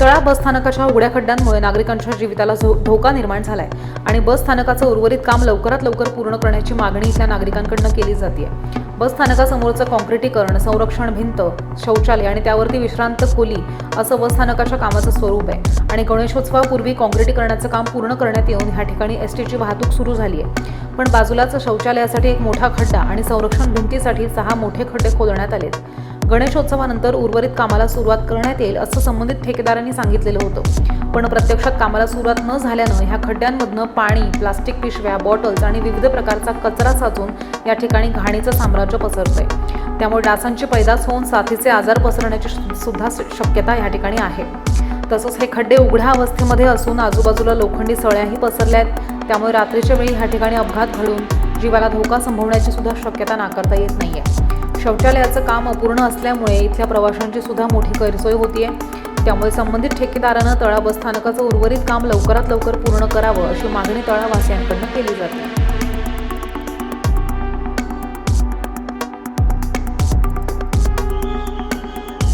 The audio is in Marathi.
तळा बस स्थानकाच्या उघड्या खड्ड्यांमुळे नागरिकांच्या जीविताला झो- धोका निर्माण झालाय आणि बस स्थानकाचं उर्वरित काम लवकरात लवकर पूर्ण करण्याची मागणी इथल्या नागरिकांकडनं केली जाते बस स्थानकासमोरचं कॉन्क्रिटीकरण संरक्षण भिंत शौचालय आणि त्यावरती विश्रांत खोली असं बस स्थानकाच्या कामाचं स्वरूप आहे. आणि गणेशोत्सवापूर्वी कॉन्क्रिटीकरणाचं काम पूर्ण करण्यात येऊन ह्या ठिकाणी एस टीची वाहतूक सुरू झाली आहे पण बाजूलाच शौचालयासाठी एक मोठा खड्डा आणि संरक्षण भिंतीसाठी सहा मोठे खड्डे खोदण्यात आलेत. गणेशोत्सवानंतर उर्वरित कामाला सुरुवात करण्यात येईल असं संबंधित ठेकेदारांनी सांगितलेलं होतं. पण प्रत्यक्षात कामाला सुरुवात न झाल्यानं ह्या खड्ड्यांमधनं पाणी प्लास्टिक पिशव्या बॉटल्स आणि विविध प्रकारचा कचरा साचून या ठिकाणी घाणीचं साम्राज्य पसरतंय. त्यामुळे डासांची पैदास होऊन साथीचे आजार पसरण्याची सुद्धा शक्यता या ठिकाणी आहे. तसंच हे खड्डे उघड्या अवस्थेमध्ये असून आजूबाजूला लोखंडी सळ्याही पसरल्या आहेत. त्यामुळे रात्रीच्या वेळी ह्या ठिकाणी अपघात घडून जीवाला धोका संभवण्याची सुद्धा शक्यता नाकारता येत नाही आहे शौचालयाचं काम अपूर्ण असल्यामुळे इथल्या प्रवाशांची सुद्धा मोठी गैरसोय होतीये. त्यामुळे संबंधित ठेकेदारानं तळा बसस्थानकाचं उर्वरित काम लवकरात लवकर पूर्ण करावं अशी मागणी तळावासियांकडनं केली जाते.